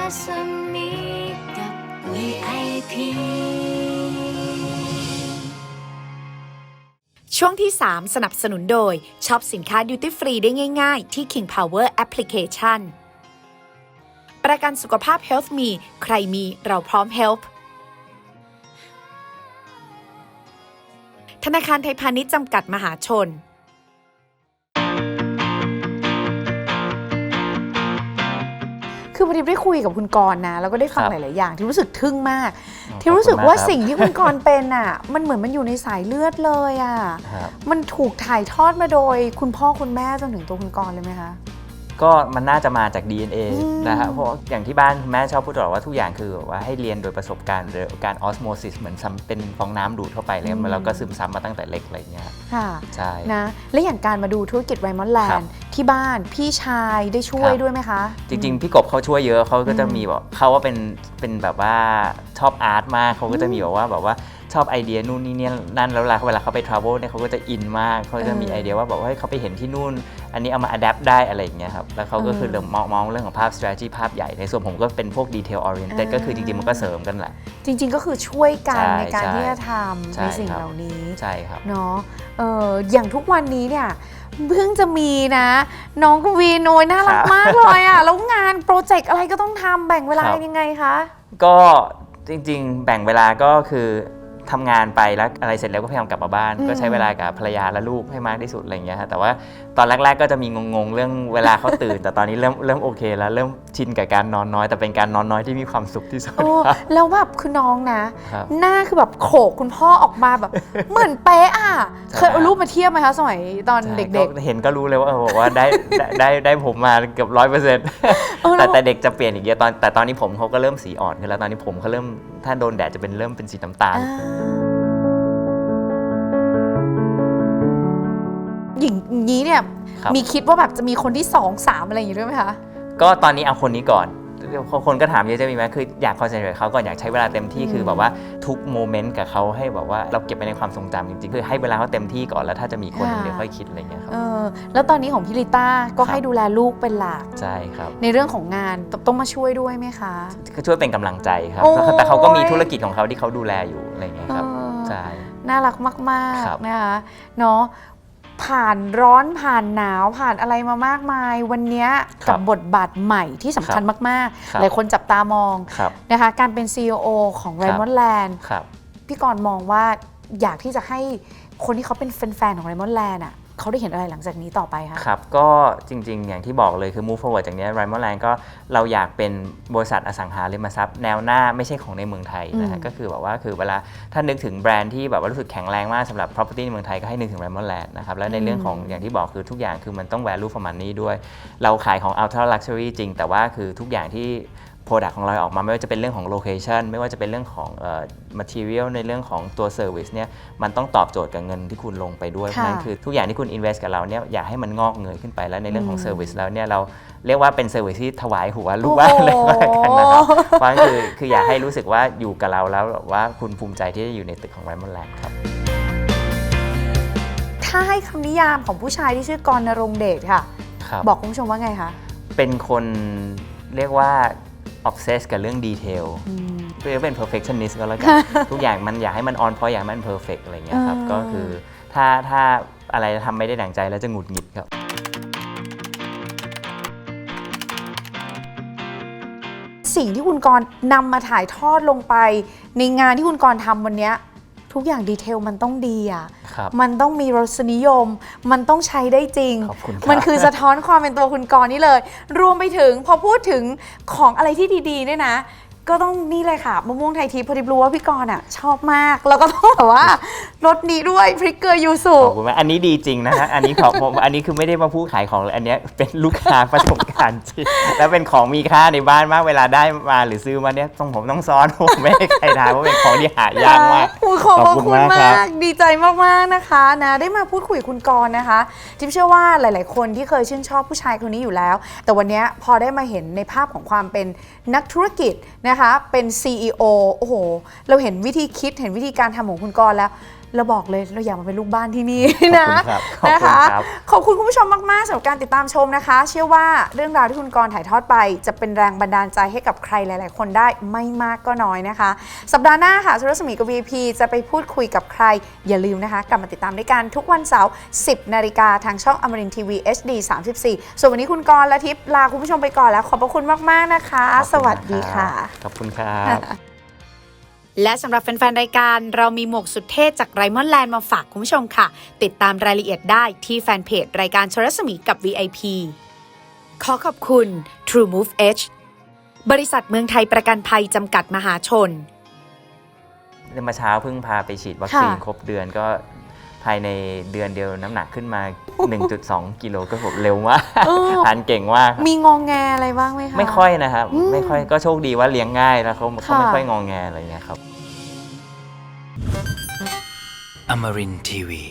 รัศมีกับ VIP ช่วงที่ 3 สนับสนุนโดยช็อปสินค้าดิวตี้ฟรีได้ง่ายๆ ที่ King Power Application ประกันสุขภาพ Health Me ใครมีเราพร้อม Help ธนาคารไทยพาณิชย์จำกัดมหาชน คือพอดีได้คุยกับคุณกรณ์นะ แล้วก็ได้ฟังครับหลาย ๆ อย่างที่รู้สึกทึ่งมาก อ๋อที่รู้สึกว่าขอบคุณมากครับ สิ่งที่คุณกรณ์เป็นอะ มันเหมือนมันอยู่ในสายเลือดเลยอะ ครับ มันถูกถ่ายทอดมาโดย คุณพ่อคุณแม่จนถึงตัวคุณกรณ์เลยไหมคะ ก็มันน่าจะมาจาก DNA อืม นะฮะเพราะว่าอย่างที่บ้านคุณแม่ชอบพูดตลอดว่าทุกอย่างคือแบบว่าให้เรียนโดยประสบการณ์หรือการออสโมซิสเหมือนซ้ำเป็นฟองน้ำดูดเข้าไปเลยมันเราก็ซึมซับมาตั้งแต่เล็กอะไรอย่างเงี้ยครับค่ะ ใช่ นะ และอย่างการมาดูธุรกิจไรมอนแลครันบด์ ที่บ้านพี่ชายได้ช่วยครับ ด้วยไหมคะ จริงๆ พี่กบเขาช่วยเยอะเขาก็จะมีแบบเขาว่าเป็นเป็นแบบว่าชอบอาร์ตมากเขาก็จะมีแบบว่าแบบว่าชอบไอเดียนู่นนี่เนี่ยนั่นแล้วเวลาเวลาเขาไปทราเวลเนี่ยเขาก็จะอินมากเขาจะมีเออไอเดียว่าแบบว่าเฮ้ยเขาไปเห็นที่นู่น อันนี้เอามาอัดแอปได้อะไรอย่างเงี้ยครับแล้วเขาก็เออคือเริ่มมองมองเรื่องของภาพ strategy ภาพใหญ่ในส่วนผมก็เป็นพวก detail oriented อ่าก็คือจริงๆมันก็เสริมกันแหละ จริง ๆ ก็คือช่วยกันใช่ในการใช่ที่จะทำใช่ในสิ่งครับ เหล่านี้ใช่ครับ เนาะเอออย่างทุกวันนี้เนี่ย เพิ่งจะมีนะ น้องกวีนโอยน่ารักครับมากเลยอะ แล้วงานโปรเจกต์อะไรก็ต้องทำแบ่งเวลาครับ ยังไงคะ ก็จริงๆ แบ่งเวลาก็คือ ทำงานไปแล้วอะไรเสร็จแล้วก็พยายามกลับมาบ้านอืมก็ใช้เวลากับภรรยาและลูกให้มากที่สุดอะไรอย่างเงี้ยฮะแต่ว่าตอนแรกๆก็จะมีงงๆเรื่องเวลาเขาตื่น แต่ตอนนี้เริ่มเริ่มโอเค แล้วเริ่มชินกับการนอนน้อย แต่เป็นการนอนน้อยที่มีความสุขที่สุดโอ้ครับ แล้วแบบคือน้องนะ ครับหน้าคือแบบโขกคุณพ่อออกมาแบบ เหมือนเป๊ะอะ ใช่ เคยเอารูปมาเทียบไหมคะสมัยตอนใช่เด็กเห็นก็รู้เลยว่าเออบอกว่าได้ได้ได้ได้ผมมาเกือบร้อยเปอร์เซ็นต์เออแล้แต่ว แต่เด็กจะเปลี่ยนอีกเยอะตอนแต่ตอนนี้ผมเขาก็เริ่มสีอ่อนขึ้นแล้วตอนนี้ผมเขาเริ่มถ้าโดนแดดจะเป็นเริ่มเป็นสีน้ำตาลอ่า นี้เนี่ยครับ มีคิดว่าแบบจะมีคนที่สองสามอะไรอย่างงี้ด้วยไหมคะ ก็ตอนนี้เอาคนนี้ก่อนคนก็ถามเยอะจะมีไหมคืออยากคอนเซนเทรตเขาก่อนอยากใช้เวลาเต็มที่อืม คือแบบว่าทุกโมเมนต์กับเขาให้แบบว่าเราเก็บไปในความทรงจำจริงๆคือให้เวลาเขาเต็มที่ก่อนแล้วถ้าจะมีคนหนึ่งเดี๋ยวค่อยคิดอะไรเงี้ยครับ เออแล้วตอนนี้ของพี่ลิต้าก็ครับ ให้ดูแลลูกเป็นหลักใช่ครับ ในเรื่องของงานตต้องมาช่วยด้วยไหมคะก็ช่วยเป็นกำลังใจครับ โอ้ย แต่เขาก็มีธุรกิจของเขาที่เขาดูแลอยู่อะไรเงี้ยครับ เออใช่ น่ารักมากครับ ๆนะคะเนาะ ผ่านร้อนผ่านหนาวผ่านอะไรมามากมาย วันเนี้ยกับบทบาทใหม่ที่สำคัญมากครับๆหลายคนจับตามองครับนะคะการเป็น CEO ของครับ Raymond Land ครับพี่กรณ์มองว่าอยากที่จะให้คนที่เขาเป็นแฟนๆของ Raymond Land อะ เขาได้เห็นอะไรหลังจากนี้ต่อไปคะ ครับ ก็จริงๆ อย่างที่บอกเลยคือ move forward จากเนี้ไรมอนแลนก็เราอยากเป็นบริษัทอสังหาริมทรัพย์ แนวหน้าไม่ใช่ของในเมืองไทยนะฮะอืมก็คือแบบว่าคือเวลาถ้านึกถึงแบรนด์ที่แบบว่ารู้สึกแข็งแรงมากสำหรับ property ในเมืองไทยก็ให้นึกถึงไรมอนแลนด์นะครับและในเรื่องของอย่างที่บอกคือทุกอย่างคือมันต้อง value for money ด้วย เราขายของ ultra luxury จริง แต่ว่าคือทุกอย่างที่ Product ของเราออกมาไม่ว่าจะเป็นเรื่องของ location ไม่ว่าจะเป็นเรื่องของเอ่อ material ในเรื่องของตัว service เนี่ยมันต้องตอบโจทย์กับเงินที่คุณลงไปด้วยเพค่ะราะฉะนั้นคือทุกอย่างที่คุณ invest กับเราเนี่ยอยากให้มันงอกเงยขึ้นไปแล้วในเรื่องของอืม service แล้วเนี่ยเราเรียกว่าเป็น service ที่ถวายหัวลูกบ้านเลยก็แล้วกันนะครับเพราะฉะนั้นคือคืออยากให้รู้สึกว่าอยู่กับเราแล้วแบบว่าคุณภูมิใจที่จะอยู่ในตึกของ Raymond Land ครับ ถ้าให้คำนิยามของผู้ชายที่ชื่อกรณรงค์เดชค่ะ ครับ บอกคุณผู้ชมว่าไงคะ เป็นคนเรียกว่า obsess กับเรื่องดีเทลอืมเรียกว่าเป็น perfectionist ก็แล้วกัน ทุกอย่างมันอยากให้มัน on point อยากให้มัน perfect อะไรเงี้ยครับเออก็คือถ้าถ้าอะไรทำไม่ได้ดั่งใจแล้วจะหงุดหงิดครับสิ่งที่คุณกรณ์นำมาถ่ายทอดลงไป ในงานที่คุณกรณ์ทำวันเนี้ย ทุกอย่างดีเทลมันต้องดีอะ ครับมันต้องมีรสนิยม มันต้องใช้ได้จริง ขอบคุณครับ มันคือสะท้อนความเป็นตัวคุณกรณ์นี่เลย รวมไปถึงพอพูดถึงของอะไรที่ดีๆเนี่ยนะ ก็ต้องนี่เลยค่ะมะม่วงไทยทิพย์พอดีรู้ว่าพี่กรณ์อะชอบมาก แล้วก็ต้องแบบว่ารสนี้ด้วยพริกเกลือยูสุขอบคุณมากอันนี้ดีจริงนะฮะ อันนี้ขอผมอันนี้คือไม่ได้มาพูดขายของเลยอันเนี้ยเป็นลูกค้าประสบการณ์จริง แล้วเป็นของมีค่าในบ้านมากเวลาได้มาหรือซื้อมาเนี่ยต้องผมต้องซ้อนผมไม่ให้ใครทานเพราะเป็นของที่หายากมากโอ้ยขอบพระขอบคุคุณณมากมครัากบดีใจมากๆนะคะนะได้มาพูดคุยกับคุณกรณ์นะคะจิ๊บเชื่อว่าหลาย ๆ คนที่เคยชื่นชอบผู้ชายคนนี้อยู่แล้ว แต่วันเนี้ยพอได้มาเห็นในภาพของความเป็นนักธุรกิจนะคะเป็น CEO โอ้โห เราเห็นวิธีคิดเห็นวิธีการทำของคุณกรณ์แล้ว เราบอกเลยเราอยากมาเป็นลูกบ้านที่นี่นะขอบคุณครับขอบคุณนะคะครับ ขอบคุณคุณผู้ชมมากๆสำหรับการติดตามชมนะคะ เชื่อว่าเรื่องราวที่คุณกรณ์ถ่ายทอดไป จะเป็นแรงบันดาลใจให้กับใครหลาย ๆ คนได้ไม่มากก็น้อยนะคะ สัปดาห์หน้าค่ะสุรศมีกับ VP จะไปพูดคุยกับใคร อย่าลืมนะคะ กลับมาติดตามด้วยกันทุกวันเสาร์ 10 นาฬิกาทางช่องอมรินทีวี HD 34 ส่วนวันนี้คุณกรณ์และทิพย์ลาคุณผู้ชมไปก่อนแล้ว ขอบพระคุณมาก ๆ นะคะ สวัสดีค่ะ ขอบคุณครับ และสำหรับแฟนๆ รายการเรามีหมวกสุดเท่จากไรมอนแลนด์มาฝากคุณผู้ชมค่ะ ติดตามรายละเอียดได้ที่แฟนเพจรายการชรสมีกับ VIP ขอขอบคุณ True Move Edge บริษัทเมืองไทยประกันภัยจำกัดมหาชน เมื่อเช้าเพิ่งพาไปฉีดวัคซีนค่ะ ครบเดือนก็ ภายในเดือนเดียวน้ำหนักขึ้นมา 1.2 กิโลก็ผมเร็วมากเออ ทานเก่งมากครับมีงองแงอะไรบ้างไหมคะ ไม่ค่อยนะครับ อืมไม่ค่อยก็โชคดีว่าเลี้ยงง่ายแล้วเขาเขาค่ะไม่ค่อยงองแงอะไรเงี้ยครับ Amarin Tiwi.